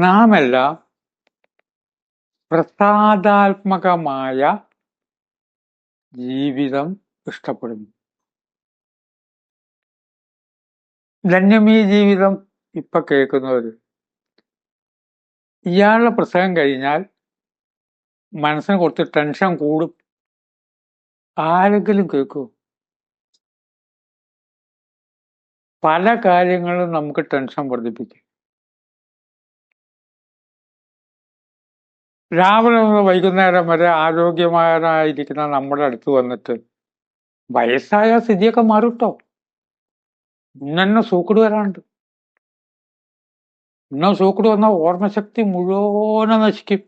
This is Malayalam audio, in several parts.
നാമെല്ലാം പ്രസാദാത്മകമായ ജീവിതം ഇഷ്ടപ്പെടുന്നു. ധന്യമീ ജീവിതം ഇപ്പൊ കേൾക്കുന്നവര് ഇയാളുടെ പ്രസംഗം കഴിഞ്ഞാൽ മനസ്സിന് കുറച്ച് ടെൻഷൻ കൂടും. ആരെങ്കിലും കേൾക്കൂ? പല കാര്യങ്ങളും നമുക്ക് ടെൻഷൻ വർദ്ധിപ്പിക്കും. രാവിലെ മുതൽ വൈകുന്നേരം വരെ ആരോഗ്യവാനായിരിക്കുന്ന നമ്മുടെ അടുത്ത് വന്നിട്ട് വയസ്സായ സ്ഥിതിയൊക്കെ മാറുട്ടോ. ഇന്നെ സൂക്കട് വരാണ്ട് ഇന്ന സൂക്കട് വന്ന ഓർമ്മശക്തി മുഴുവനെ നശിക്കും.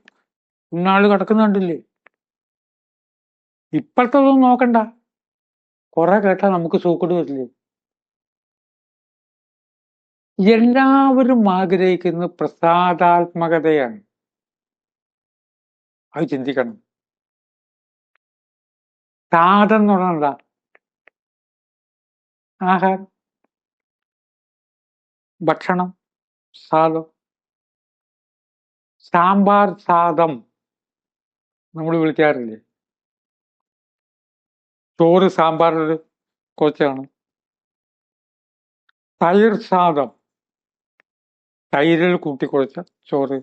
ഇന്നാൾ കിടക്കുന്നുണ്ടല്ലേ ഇപ്പോഴത്തൊന്നും നോക്കണ്ട. കുറെ കേട്ടാ നമുക്ക് സൂക്കട് വരില്ലേ? എല്ലാവരും ആഗ്രഹിക്കുന്നത് പ്രസാദാത്മകതയാണ്. അത് ചിന്തിക്കണം. സാധം എന്ന് പറഞ്ഞാൽ ആഹാരം ഭക്ഷണം സാദം സാമ്പാർ സാദം നമ്മൾ വിളിക്കാറില്ലേ? ചോറ് സാമ്പാറിൽ കുറച്ചാണ്. തൈർ സാദം തൈരിൽ കൂട്ടിക്കുഴച്ച ചോറ്.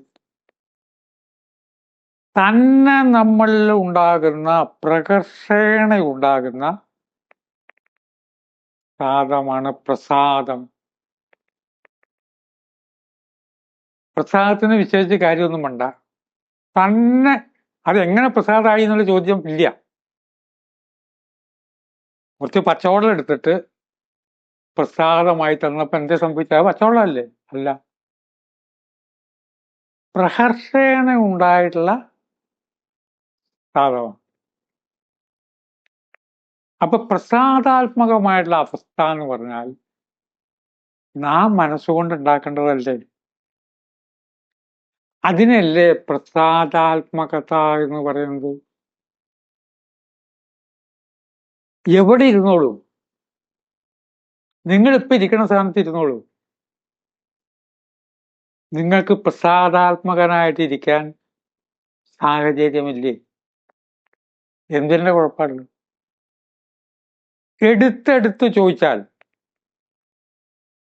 തന്നെ നമ്മളിൽ ഉണ്ടാകുന്ന പ്രകർഷേണ ഉണ്ടാകുന്ന സാദമാണ് പ്രസാദം. പ്രസാദത്തിന് വിശേഷിച്ച് കാര്യമൊന്നും വേണ്ട. തന്നെ അതെങ്ങനെ പ്രസാദമായി എന്നുള്ള ചോദ്യം ഇല്ല. കുറച്ച് പച്ചവെള്ളം എടുത്തിട്ട് പ്രസാദമായി തന്നപ്പോൾ എന്തേ സംഭവിച്ചത് പച്ചവെള്ളമല്ലേ? അല്ല. പ്രഹർഷേണ ഉണ്ടായിട്ടുള്ള സാധമാണ് അപ്പൊ പ്രസാദാത്മകമായിട്ടുള്ള അവസ്ഥ എന്ന് പറഞ്ഞാൽ നാം മനസ്സുകൊണ്ട് ഉണ്ടാക്കേണ്ടതല്ലേ അതിനല്ലേ പ്രസാദാത്മകത എന്ന് പറയുന്നത്? എവിടെ ഇരുന്നോളൂ? നിങ്ങൾ ഇപ്പൊ ഇരിക്കുന്ന സ്ഥാനത്ത് ഇരുന്നോളൂ. നിങ്ങൾക്ക് പ്രസാദാത്മകനായിട്ടിരിക്കാൻ സാഹചര്യമില്ലേ? എന്തിന്റെ കുഴപ്പമാണ് എടുത്തെടുത്ത് ചോദിച്ചാൽ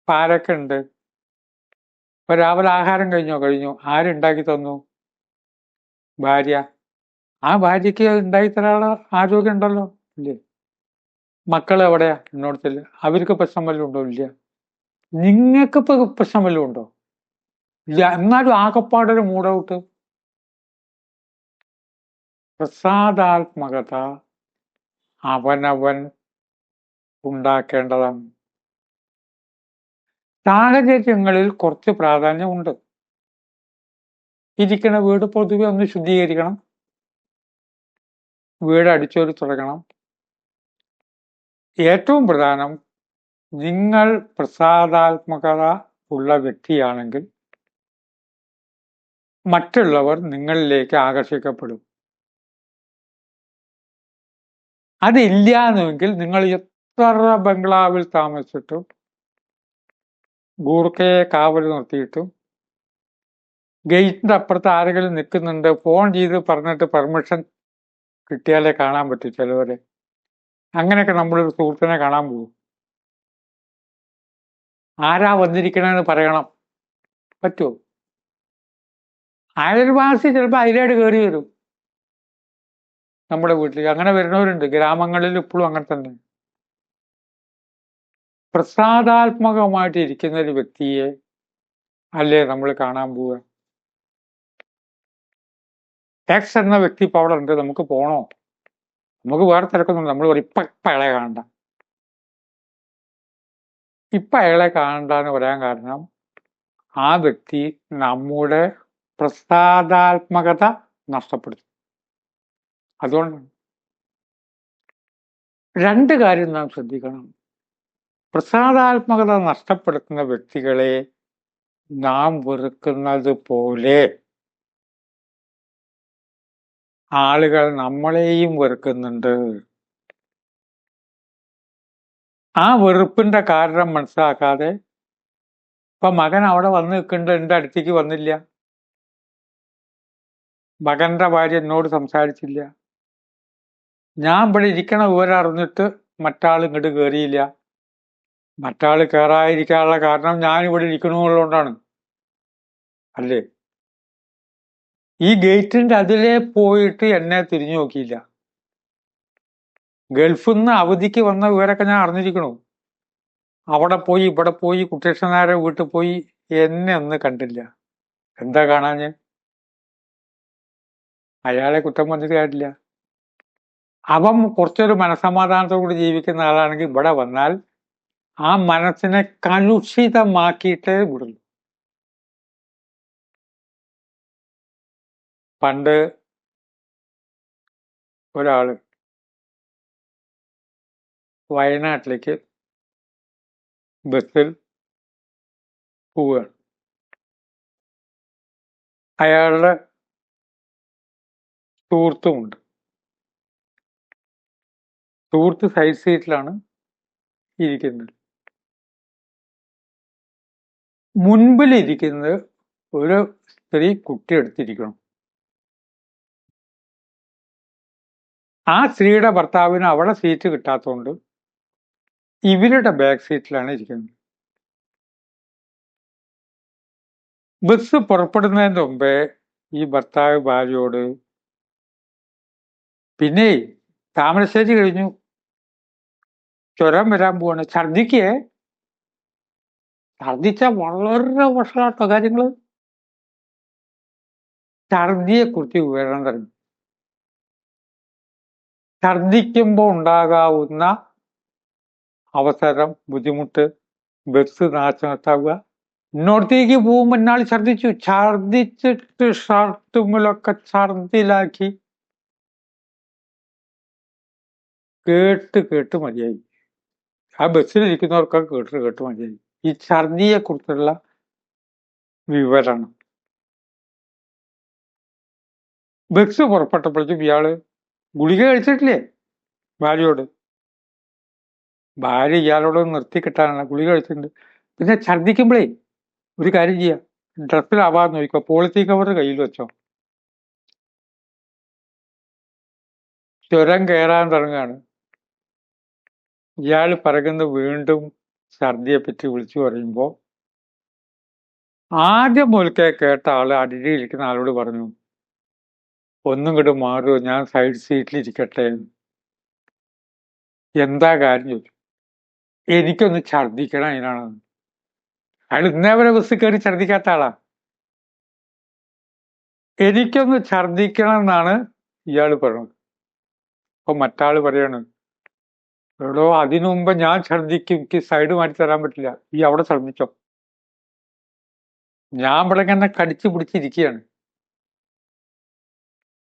പാരൊക്കെ ഉണ്ട്. ഇപ്പൊ രാവിലെ ആഹാരം കഴിഞ്ഞോ? കഴിഞ്ഞു. ആരുണ്ടാക്കി തന്നു? ഭാര്യ. ആ ഭാര്യയ്ക്ക് ഉണ്ടാക്കി തരാനുള്ള ആരോഗ്യം ഉണ്ടല്ലോ? ഇല്ലേ. മക്കൾ എവിടെയാ? എന്നോടത്തില്ല അവർക്ക് പ്രശ്നം വല്ലതും ഉണ്ടോ? ഇല്ല. നിങ്ങൾക്ക് ഇപ്പൊ പ്രശ്നം വല്ലതും ഉണ്ടോ? ഇല്ല. എന്നാലും ആകപ്പാടൊരു മൂടൗട്ട് പ്രസാദാത്മകത അവനവൻ ഉണ്ടാക്കേണ്ടതാണ്. സാഹചര്യങ്ങളിൽ കുറച്ച് പ്രാധാന്യമുണ്ട്. ഇരിക്കുന്ന വീട് പൊതുവെ ഒന്ന് ശുദ്ധീകരിക്കണം. വീട് അടിച്ചോരി തുടങ്ങണം ഏറ്റവും പ്രധാനം നിങ്ങൾ പ്രസാദാത്മകത ഉള്ള വ്യക്തിയാണെങ്കിൽ മറ്റുള്ളവർ നിങ്ങളിലേക്ക് ആകർഷിക്കപ്പെടും. അതില്ല എന്നുവെങ്കിൽ നിങ്ങൾ എത്ര ബംഗ്ലാവിൽ താമസിച്ചിട്ടും ഗൂർക്കയെ കാവൽ നിർത്തിയിട്ടും ഗേറ്റിന്റെ അപ്പുറത്ത് ആരെങ്കിലും നിൽക്കുന്നുണ്ട് ഫോൺ ചെയ്ത് പറഞ്ഞിട്ട് പെർമിഷൻ കിട്ടിയാലേ കാണാൻ പറ്റും ചിലവരെ. അങ്ങനെയൊക്കെ നമ്മളൊരു സുഹൃത്തിനെ കാണാൻ പോകും. ആരാ വന്നിരിക്കണമെന്ന് പറയണം. പറ്റുമോ അയൽവാസി ചിലപ്പോൾ അതിലേട് കയറി വരും. നമ്മുടെ വീട്ടിൽ അങ്ങനെ വരുന്നവരുണ്ട്. ഗ്രാമങ്ങളിൽ ഇപ്പോഴും അങ്ങനെ തന്നെ. പ്രസാദാത്മകമായിട്ട് ഇരിക്കുന്ന ഒരു വ്യക്തിയെ അല്ലേ നമ്മൾ കാണാൻ പോവുക? എക്സ് എന്ന വ്യക്തി ഇപ്പൊ അവിടെ ഉണ്ട്. നമുക്ക് പോണോ? നമുക്ക് വേറെ തിരക്കൊന്നുമില്ല. നമ്മൾ പറയും ഇപ്പൊ ഇപ്പൊ അയാളെ കാണണ്ട. ഇപ്പൊ അയാളെ കാണണ്ട എന്ന് പറയാൻ കാരണം ആ വ്യക്തി നമ്മുടെ പ്രസാദാത്മകത നഷ്ടപ്പെടുത്തും. അതുകൊണ്ടാണ് രണ്ട് കാര്യം നാം ശ്രദ്ധിക്കണം. പ്രസാദാത്മകത നഷ്ടപ്പെടുത്തുന്ന വ്യക്തികളെ നാം വെറുക്കുന്നത് പോലെ. ആളുകൾ നമ്മളെയും വെറുക്കുന്നുണ്ട്. ആ വെറുപ്പിന്റെ കാരണം മനസ്സിലാക്കാതെ ഇപ്പൊ മകൻ അവിടെ വന്ന് നിൽക്കുന്നുണ്ട് എന്റെ അടുത്തേക്ക് വന്നില്ല. മകന്റെ ഭാര്യ എന്നോട് സംസാരിച്ചില്ല. ഞാൻ ഇവിടെ ഇരിക്കണ വിവരം അറിഞ്ഞിട്ട് മറ്റാൾ ഇങ്ങോട്ട് കയറിയില്ല മറ്റാൾ കയറാതിരിക്കാനുള്ള കാരണം ഞാൻ ഇവിടെ ഇരിക്കണമെന്നുള്ളതുകൊണ്ടാണ് അല്ലേ? ഈ ഗേറ്റിന്റെ അതിലേ പോയിട്ട് എന്നെ തിരിഞ്ഞു നോക്കിയില്ല. ഗൾഫിൽ നിന്ന് അവധിക്ക് വന്ന വിവരമൊക്കെ ഞാൻ അറിഞ്ഞിരിക്കണു. അവിടെ പോയി ഇവിടെ പോയി കുട്ടേഷനാരെ വീട്ടിൽ പോയി എന്നെ ഒന്ന് കണ്ടില്ല. എന്താ കാണാഞ്ഞ്? അയാളെ കുറ്റം പറഞ്ഞിട്ട് കാര്യമില്ല. അവൻ കുറച്ചൊരു മനസമാധാനത്തോടുകൂടി ജീവിക്കുന്ന ആളാണെങ്കിൽ ഇവിടെ വന്നാൽ ആ മനസ്സിനെ കലുഷിതമാക്കിയിട്ടേ വിടുള്ളൂ പണ്ട് ഒരാൾ വയനാട്ടിലേക്ക് ബസ്സിൽ പോവുകയാണ്. അയാളുടെ സുഹൃത്തുമുണ്ട്. സുഹൃത്ത് സൈഡ് സീറ്റിലാണ് ഇരിക്കുന്നത്. മുൻപിലിരിക്കുന്നത് ഒരു സ്ത്രീ കുട്ടി എടുത്തിരിക്കണം ആ സ്ത്രീയുടെ ഭർത്താവിന് അവിടെ സീറ്റ് കിട്ടാത്തതുകൊണ്ട് ഇവരുടെ ബാക്ക് സീറ്റിലാണ് ഇരിക്കുന്നത്. ബസ് പുറപ്പെടുന്നതിന് മുമ്പേ ഈ ഭർത്താവ് ഭാര്യയോട് പിന്നെ താമരശ്ശേരി കഴിഞ്ഞു. ചുരം വരാൻ പോവാണ്. ഛർദിക്കേ? ഛർദിച്ച വളരെ വഷളാട്ടോ കാര്യങ്ങൾ ഛർദിയെ കുറിച്ച് വിവരണം തരും. ഛർദിക്കുമ്പോൾ ഉണ്ടാകാവുന്ന അവസരം ബുദ്ധിമുട്ട് ബസ് നാശനത്താവുക ഇന്നോടത്തേക്ക് പോകുമ്പോൾ ഇന്നാൾ ഛർദിച്ചു. ഛർദിച്ചിട്ട് ഷർട്ടുമിലൊക്കെ ഛർദിലാക്കി. കേട്ട് കേട്ട് മതിയായി. ആ ബസ്സിലിരിക്കുന്നവർക്കൊക്കെ കേട്ട് കേട്ട് മതി ഈ ഛർദിയെ കുറിച്ചുള്ള വിവരണം. ബസ് പുറപ്പെട്ടപ്പോഴേക്കും ഇയാൾ ഗുളിക കഴിച്ചിട്ടില്ലേ? ഭാര്യയോട്. ഭാര്യ ഇയാളോട് നിർത്തി കിട്ടാനാണ് ഗുളിക കഴിച്ചിട്ടുണ്ട്. പിന്നെ ഛർദിക്കുമ്പോഴേ ഒരു കാര്യം ചെയ്യാം. ഡ്രസ്സിലാവാതെ നോക്കിക്കോ. പോളിത്തീൻ കവർ കയ്യിൽ വെച്ചോ. ചുരം കയറാൻ തുടങ്ങുകയാണ്. ഇയാൾ പറയുന്നത് വീണ്ടും ഛർദിയെ പറ്റി വിളിച്ചു പറയുമ്പോൾ ആദ്യം മുതൽക്കേ കേട്ട ആൾ അടിയിലിരിക്കുന്ന ആളോട് പറഞ്ഞു ഒന്നും കൂടെ മാറുമോ ഞാൻ സൈഡ് സീറ്റിൽ ഇരിക്കട്ടെ. എന്താ കാര്യം ചോദിച്ചു. എനിക്കൊന്ന് ഛർദിക്കണം അതിനാണ്. അയാൾ ഇന്നേ വരെ ബസ് കയറി ഛർദിക്കാത്ത ആളാ. എനിക്കൊന്ന് ഛർദിക്കണം എന്നാണ് ഇയാൾ പറഞ്ഞത്. അപ്പൊ മറ്റാൾ പറയാണ് എടോ അതിനു മുമ്പ് ഞാൻ ഛർദിക്കും. എനിക്ക് സൈഡ് മാറ്റി തരാൻ പറ്റില്ല. ഈ അവിടെ ഛർദിച്ചോ? ഞാൻ ഇവിടെ ഇങ്ങനെ കടിച്ചു പിടിച്ചിരിക്കുകയാണ്.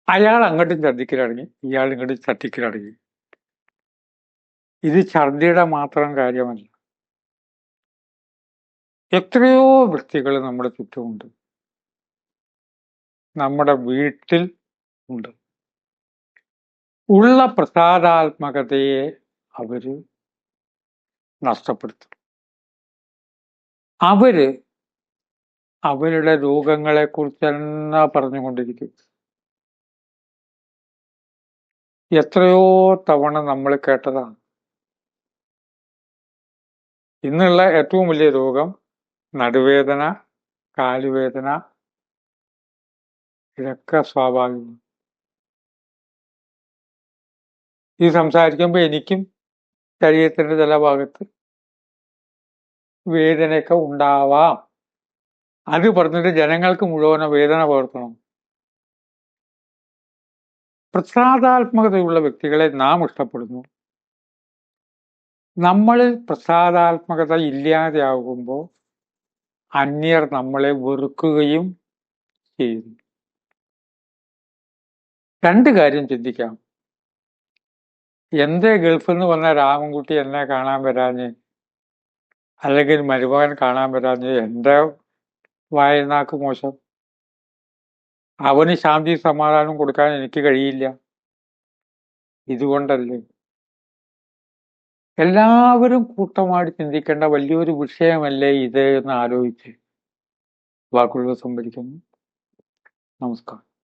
അയാൾ അങ്ങോട്ടും ഛർദിക്കലടങ്ങി ഇയാൾ ഇങ്ങോട്ടും ഛർദിക്കലടങ്ങി ഇത് ഛർദിയുടെ മാത്രം കാര്യമല്ല. എത്രയോ വൃത്തികൾ നമ്മുടെ ചുറ്റുമുണ്ട്. നമ്മുടെ വീട്ടിൽ ഉണ്ട്. ഉള്ള പ്രസാദാത്മകതയെ അവർ നഷ്ടപ്പെടുത്തും. അവർ അവരുടെ രോഗങ്ങളെ കുറിച്ച് തന്നെ പറഞ്ഞുകൊണ്ടിരിക്കും. എത്രയോ തവണ നമ്മൾ കേട്ടതാണ്. ഇന്നുള്ള ഏറ്റവും വലിയ രോഗം നടുവേദന കാലുവേദന ഇതൊക്കെ സ്വാഭാവികം ഈ സംസാരിക്കുമ്പോൾ എനിക്കും ശരീരത്തിന്റെ ചില ഭാഗത്ത് വേദനയൊക്കെ ഉണ്ടാവാം. അത് പറഞ്ഞിട്ട് ജനങ്ങൾക്ക് മുഴുവൻ വേദന പകർത്തണം. പ്രസാദാത്മകതയുള്ള വ്യക്തികളെ നാം ഇഷ്ടപ്പെടുന്നു. നമ്മളിൽ പ്രസാദാത്മകത ഇല്ലാതെയാകുമ്പോൾ അന്യർ നമ്മളെ വെറുക്കുകയും ചെയ്യുന്നു. രണ്ട് കാര്യം ചിന്തിക്കാം. എന്തേ ഗൾഫിൽ നിന്ന് വന്ന രാമൻകുട്ടി എന്നെ കാണാൻ വരാഞ്ഞ്? അല്ലെങ്കിൽ മരുമകൻ കാണാൻ വരാഞ്ഞ്? എന്റെ വായനാക്ക് മോശം? അവന് ശാന്തി സമാധാനം കൊടുക്കാൻ എനിക്ക് കഴിയില്ല. ഇതുകൊണ്ടല്ലേ? എല്ലാവരും കൂട്ടമായിട്ട് ചിന്തിക്കേണ്ട വലിയൊരു വിഷയമല്ലേ ഇത് എന്ന് ആലോചിച്ച് വാക്കുകൾ സംഭരിക്കുന്നു. നമസ്കാരം.